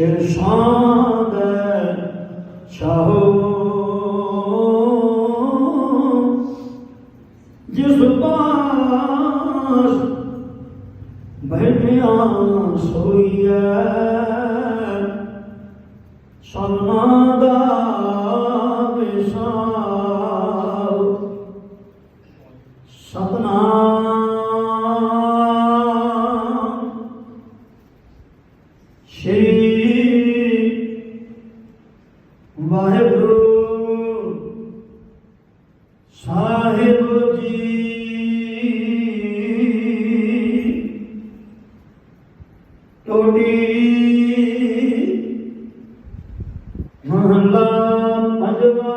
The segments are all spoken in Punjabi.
ਸ਼ਿਰਸ਼ਾਂ ਦੇ ਚਾਹੋ। ਜਿਸ ਪਾਸ ਬੈਠਿਆ ਸੋਈਐ ਸਨਮਾਨ ਦਾ ਵਿਸਾਰ। ਸਤਨਾਮ। ਸ਼੍ਰੀ ਟੋਟੀ ਮਹਲਾ ਪੰਜਵਾ।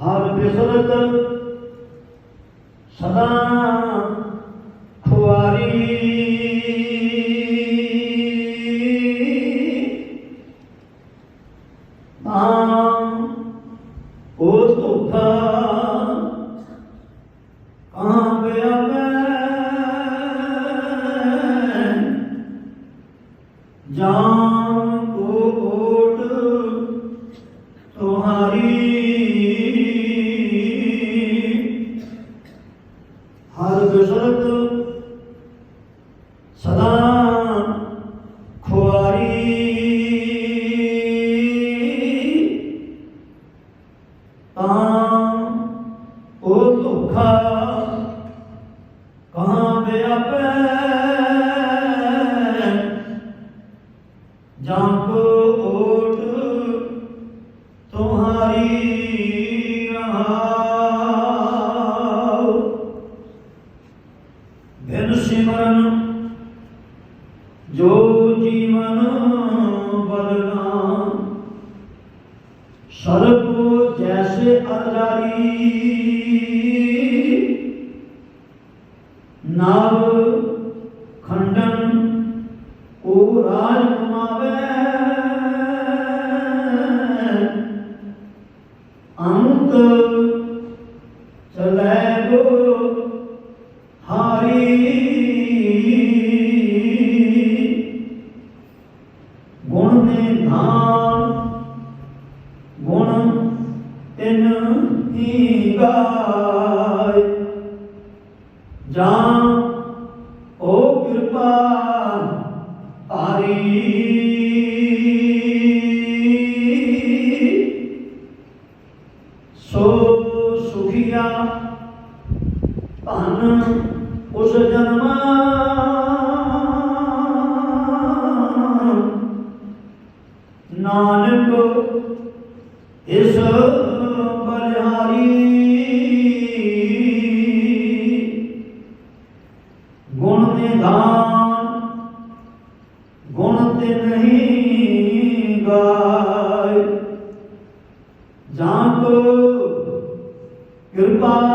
ਹਰ ਬਿਸਰਤ ਸਦਾ ਹਰ ਸਦਾ ਖੁਆਰੀ। ਤਾਂ ਉਹ ਧੋਖਾ ਕਹਾਂ ਵਿਆਪੈ ਸਿਮਰਨ ਜੋ ਜੀਵਨ ਬਦਨਾ ਸਰਬ ਜੈਸੇ ਅਜਾਰੀ ਸੋ ਸੁਖੀਆ ਧਨ ਉਸ ਜਨਮਾ ਨਾਨਕ ਇਸ ਨਹੀਂ ਗਾਇ ਜਾਂ ਕੋ ਕਿਰਪਾ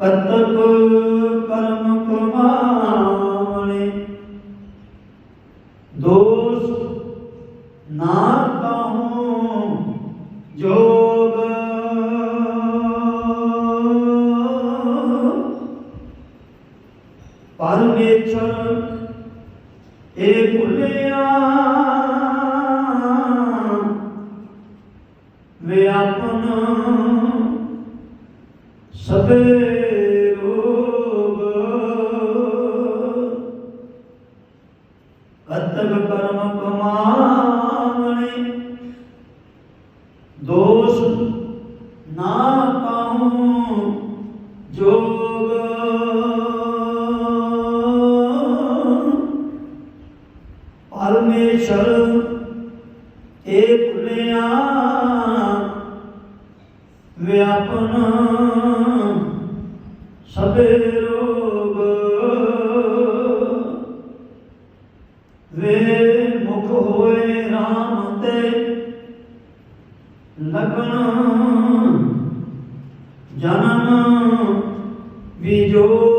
ਕਤਕ ਕਰਮ ਕਮਾਵਣੇ ਦੋਸ ਨਾ ਕਹੂੰ ਜੋਗ। ਪਰਮੇਸ਼ਰ ਇਹ ਭੁੱਲਿਆ। ਵੇ ਆਪਨ ਸਭੇ ਪਰਮੇਸ਼ਰ ਏ ਭੁਲਿਆ ਵਿਆਪਨ ਸਭੇ ਰੋਗ। ਵੇ ਮੁਖ ਹੋਏ RAM ਤੇ ਲਗਨ ਜਨਮ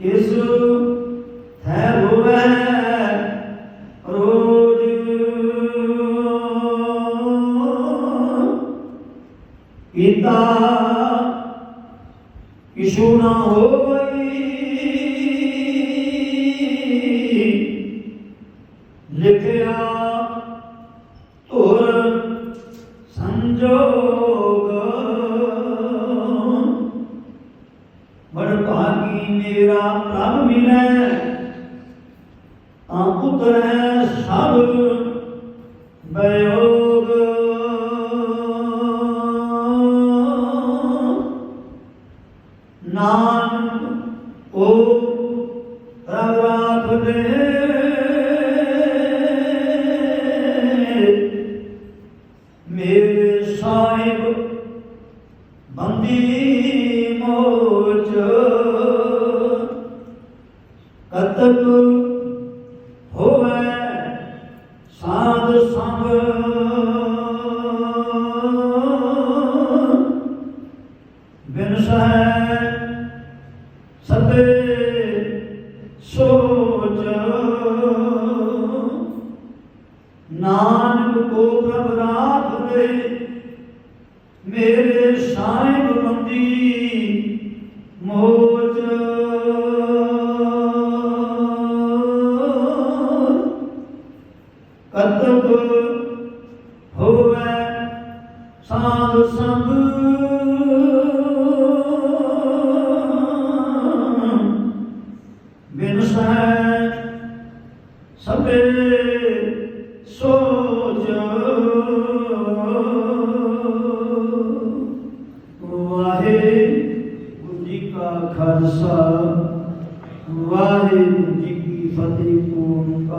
ਇਸ ਹੈ ਮਿਲੈ। ਤਾਂ ਉਤਰੈ ਸਭ ਬਯੋਗ। ਨਾਨਕ ਉਹ ਰਬ ਦੇ ਕਤਕ ਹੋਵੇ ਸਾਧ ਸੰਗ। ਬਿਨ ਸਹਿ ਸਤੇ ਸੋਚ। ਨਾਨਕ ਕੋ ਪ੍ਰਭ ਰਾਖ ਦੇ ਮੇਰੇ ਸਾਹਿਬ ਬੰਦੀ ਮੋਚ ਕਤਬ ਹੋਵੇ ਸਾਧ ਸੰਗ। ਬਿਨ ਸਹਿ ਸਭੇ ਸੋਚ